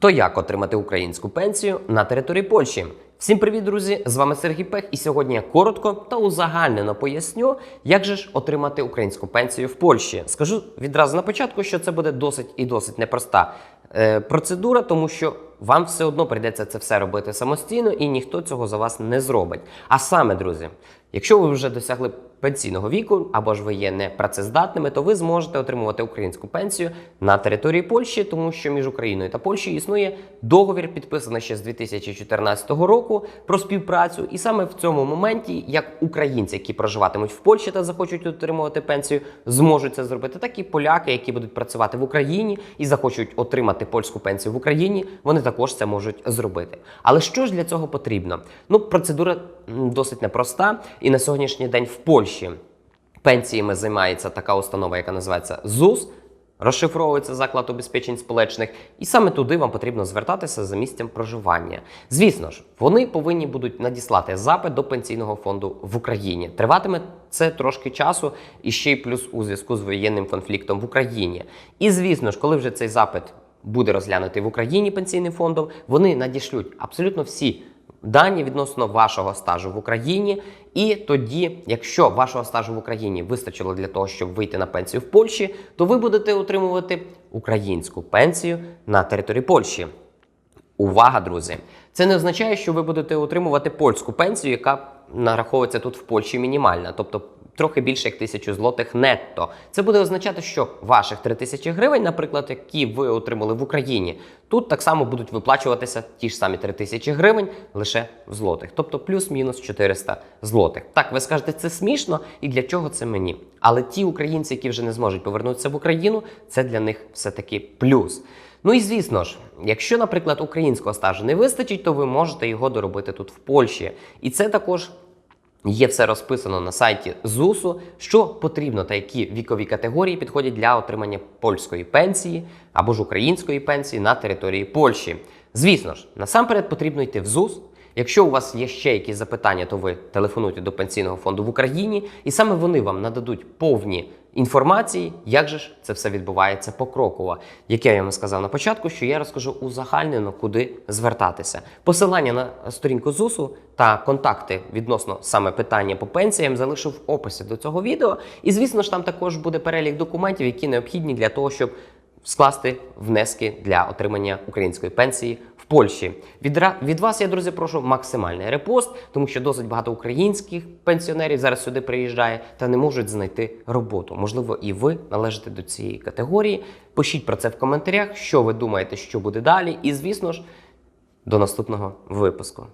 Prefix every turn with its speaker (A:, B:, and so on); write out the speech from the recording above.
A: То як отримати українську пенсію на території Польщі? Всім привіт, друзі! З вами Сергій Пех, і сьогодні я коротко та узагальнено поясню, як же ж отримати українську пенсію в Польщі. Скажу відразу на початку, що це буде досить і досить непроста е, процедура, тому що вам все одно прийдеться це все робити самостійно, і ніхто цього за вас не зробить. А саме, друзі, якщо ви вже досягли пенсійного віку або ж ви є непрацездатними, то ви зможете отримувати українську пенсію на території Польщі, тому що між Україною та Польщею існує договір, підписаний ще з 2014 року про співпрацю. І саме в цьому моменті, як українці, які проживатимуть в Польщі та захочуть отримувати пенсію, зможуть це зробити, так і поляки, які будуть працювати в Україні і захочуть отримати польську пенсію в Україні, вони також це можуть зробити. Але що ж для цього потрібно? Ну, процедура досить непроста, і на сьогоднішній день в Польщі пенсіями займається така установа, яка називається ЗУС. Розшифровується заклад убезпечень сполечних, і саме туди вам потрібно звертатися за місцем проживання. Звісно ж, вони повинні будуть надіслати запит до пенсійного фонду в Україні. Триватиме це трошки часу, і ще й плюс у зв'язку з воєнним конфліктом в Україні. І звісно ж, коли вже цей запит буде розглянутий в Україні пенсійним фондом, вони надішлють абсолютно всі дані відносно вашого стажу в Україні. І тоді, якщо вашого стажу в Україні вистачило для того, щоб вийти на пенсію в Польщі, то ви будете отримувати українську пенсію на території Польщі. Увага, друзі! Це не означає, що ви будете отримувати польську пенсію, яка нараховується тут в Польщі мінімальна, тобто трохи більше як тисячу злотих нетто. Це буде означати, що ваших 3 тисячі гривень, наприклад, які ви отримали в Україні, тут так само будуть виплачуватися ті ж самі 3 тисячі гривень лише в злотих, тобто плюс-мінус 400 злотих. Так, ви скажете, це смішно і для чого це мені? Але ті українці, які вже не зможуть повернутися в Україну, це для них все-таки плюс. Ну і звісно ж, якщо, наприклад, українського стажу не вистачить, то ви можете його доробити тут в Польщі. І це також є все розписано на сайті ЗУСу, що потрібно та які вікові категорії підходять для отримання польської пенсії або ж української пенсії на території Польщі. Звісно ж, насамперед потрібно йти в ЗУС. Якщо у вас є ще якісь запитання, то ви телефонуйте до пенсійного фонду в Україні, і саме вони вам нададуть повні інформації, як же ж це все відбувається покроково. Як я вам сказав на початку, що я розкажу узагальнено, куди звертатися. Посилання на сторінку ЗУСу та контакти відносно саме питання по пенсіям залишу в описі до цього відео. І звісно ж, там також буде перелік документів, які необхідні для того, щоб скласти внески для отримання української пенсії в Польщі. Від, від вас я, друзі, прошу максимальний репост, тому що досить багато українських пенсіонерів зараз сюди приїжджає та не можуть знайти роботу. Можливо, і ви належите до цієї категорії. Пишіть про це в коментарях, що ви думаєте, що буде далі. І звісно ж, до наступного випуску.